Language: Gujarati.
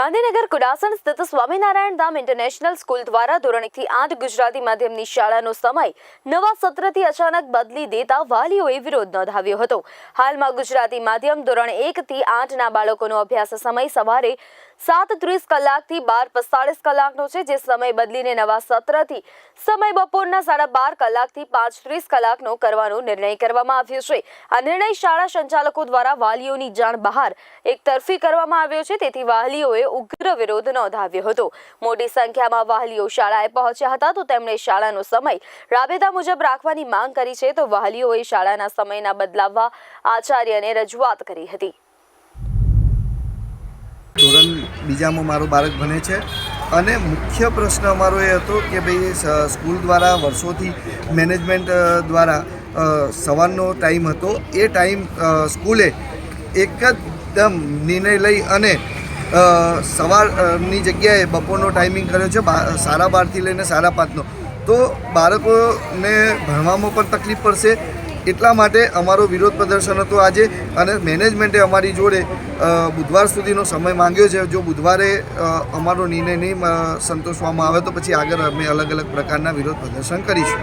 ગાંધીનગર કુડાસણ સ્થિત સ્વામિનારાયણ ધામ ઇન્ટરનેશનલ સ્કૂલ દ્વારા ધોરણથી આઠ ગુજરાતી માધ્યમની શાળાનો સમય નવા સત્રથી અચાનક બદલી દેતા વાલીઓએ વિરોધ નોંધાવ્યો હતો. હાલમાં ગુજરાતી માધ્યમ ધોરણ એકથી આઠના બાળકોનો અભ્યાસ સમય સવારે સાત ત્રીસ કલાકથી બાર પિસ્તાળીસ કલાકનો છે, જે સમય બદલીને નવા સત્રથી સમય બપોરના સાડા બાર કલાકથી પાંચ ત્રીસ કલાકનો કરવાનો નિર્ણય કરવામાં આવ્યો છે. આ નિર્ણય શાળા સંચાલકો દ્વારા વાલીઓની જાણ બહાર એકતરફી કરવામાં આવ્યો છે, તેથી વાલીઓએ ઉગ્ર વિરોધ નોંધાવ્યો હતો. મોટી સંખ્યામાં વાલીઓ શાળાએ પહોંચ્યા હતા, તો તેમણે શાળાનો સમય રાબેતા મુજબ રાખવાની માંગ કરી છે, તો વાલીઓએ શાળાના સમયના બદલાવવા આચાર્યને રજૂઆત કરી હતી ધોરણ બીજામાં મારું બાળક ભણે છે. અને મુખ્ય પ્રશ્ન અમારો એ હતો કે ભાઈ સ્કૂલ દ્વારા વર્ષોથી મેનેજમેન્ટ દ્વારા સવારનો ટાઈમ હતો. એ ટાઈમ સ્કૂલે એકદમ નિર્ણય લઈ અને સવારની જગ્યાએ બપોરનો ટાઈમિંગ કર્યો છે સાડા બારથી લઈને સાડા પાંચનો. તો બાળકોને ભણવામાં પણ તકલીફ પડશે. એટલા માટે અમારો વિરોધ પ્રદર્શન હતો આજે અને મેનેજમેન્ટે અમારી જોડે બુધવાર સુધીનો સમય માંગ્યો છે. જો બુધવારે અમારો નિર્ણય નહીં સંતોષવામાં આવે તો પછી આગળ અમે અલગ અલગ પ્રકારના વિરોધ પ્રદર્શન કરીશું.